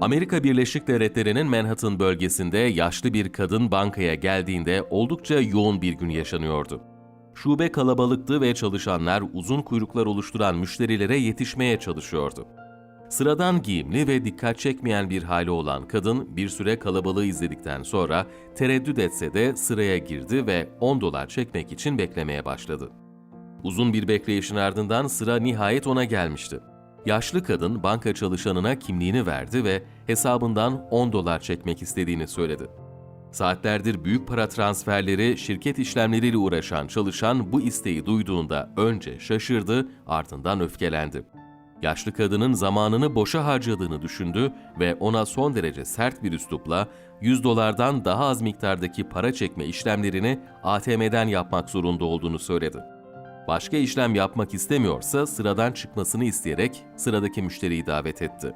Amerika Birleşik Devletleri'nin Manhattan bölgesinde yaşlı bir kadın bankaya geldiğinde oldukça yoğun bir gün yaşanıyordu. Şube kalabalıktı ve çalışanlar uzun kuyruklar oluşturan müşterilere yetişmeye çalışıyordu. Sıradan giyimli ve dikkat çekmeyen bir hali olan kadın bir süre kalabalığı izledikten sonra tereddüt etse de sıraya girdi ve 10 dolar çekmek için beklemeye başladı. Uzun bir bekleyişin ardından sıra nihayet ona gelmişti. Yaşlı kadın banka çalışanına kimliğini verdi ve hesabından 10 dolar çekmek istediğini söyledi. Saatlerdir büyük para transferleri, şirket işlemleriyle uğraşan çalışan bu isteği duyduğunda önce şaşırdı, ardından öfkelendi. Yaşlı kadının zamanını boşa harcadığını düşündü ve ona son derece sert bir üslupla 100 dolardan daha az miktardaki para çekme işlemlerini ATM'den yapmak zorunda olduğunu söyledi. Başka işlem yapmak istemiyorsa sıradan çıkmasını isteyerek sıradaki müşteriyi davet etti.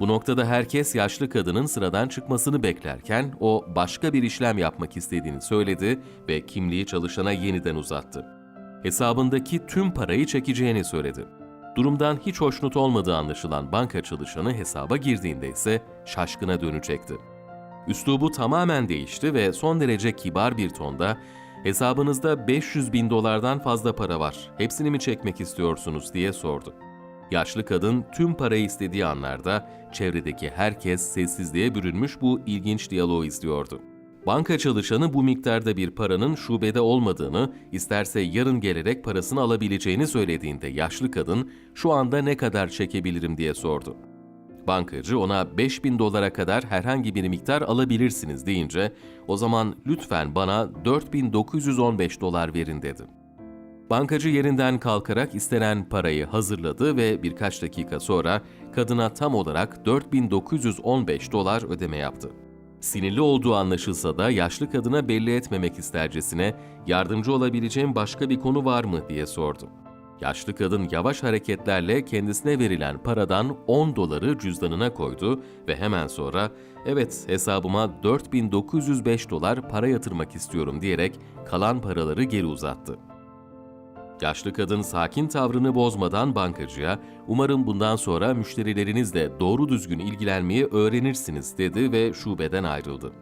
Bu noktada herkes yaşlı kadının sıradan çıkmasını beklerken o başka bir işlem yapmak istediğini söyledi ve kimliği çalışana yeniden uzattı. Hesabındaki tüm parayı çekeceğini söyledi. Durumdan hiç hoşnut olmadığı anlaşılan banka çalışanı hesaba girdiğinde ise şaşkına dönecekti. Üslubu tamamen değişti ve son derece kibar bir tonda hesabınızda 500 bin dolardan fazla para var, hepsini mi çekmek istiyorsunuz diye sordu. Yaşlı kadın tüm parayı istediği anlarda çevredeki herkes sessizliğe bürünmüş bu ilginç diyaloğu izliyordu. Banka çalışanı bu miktarda bir paranın şubede olmadığını, isterse yarın gelerek parasını alabileceğini söylediğinde yaşlı kadın şu anda ne kadar çekebilirim diye sordu. Bankacı ona 5000 dolara kadar herhangi bir miktar alabilirsiniz deyince o zaman lütfen bana 4915 dolar verin dedi. Bankacı yerinden kalkarak istenen parayı hazırladı ve birkaç dakika sonra kadına tam olarak 4915 dolar ödeme yaptı. Sinirli olduğu anlaşılsa da yaşlı kadına belli etmemek istercesine yardımcı olabileceğim başka bir konu var mı diye sordu. Yaşlı kadın yavaş hareketlerle kendisine verilen paradan 10 doları cüzdanına koydu ve hemen sonra evet hesabıma 4905 dolar para yatırmak istiyorum diyerek kalan paraları geri uzattı. Yaşlı kadın sakin tavrını bozmadan bankacıya, umarım bundan sonra müşterilerinizle doğru düzgün ilgilenmeyi öğrenirsiniz dedi ve şubeden ayrıldı.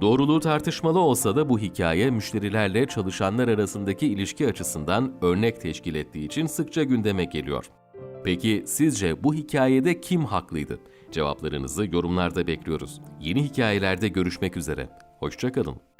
Doğruluğu tartışmalı olsa da bu hikaye müşterilerle çalışanlar arasındaki ilişki açısından örnek teşkil ettiği için sıkça gündeme geliyor. Peki sizce bu hikayede kim haklıydı? Cevaplarınızı yorumlarda bekliyoruz. Yeni hikayelerde görüşmek üzere. Hoşçakalın.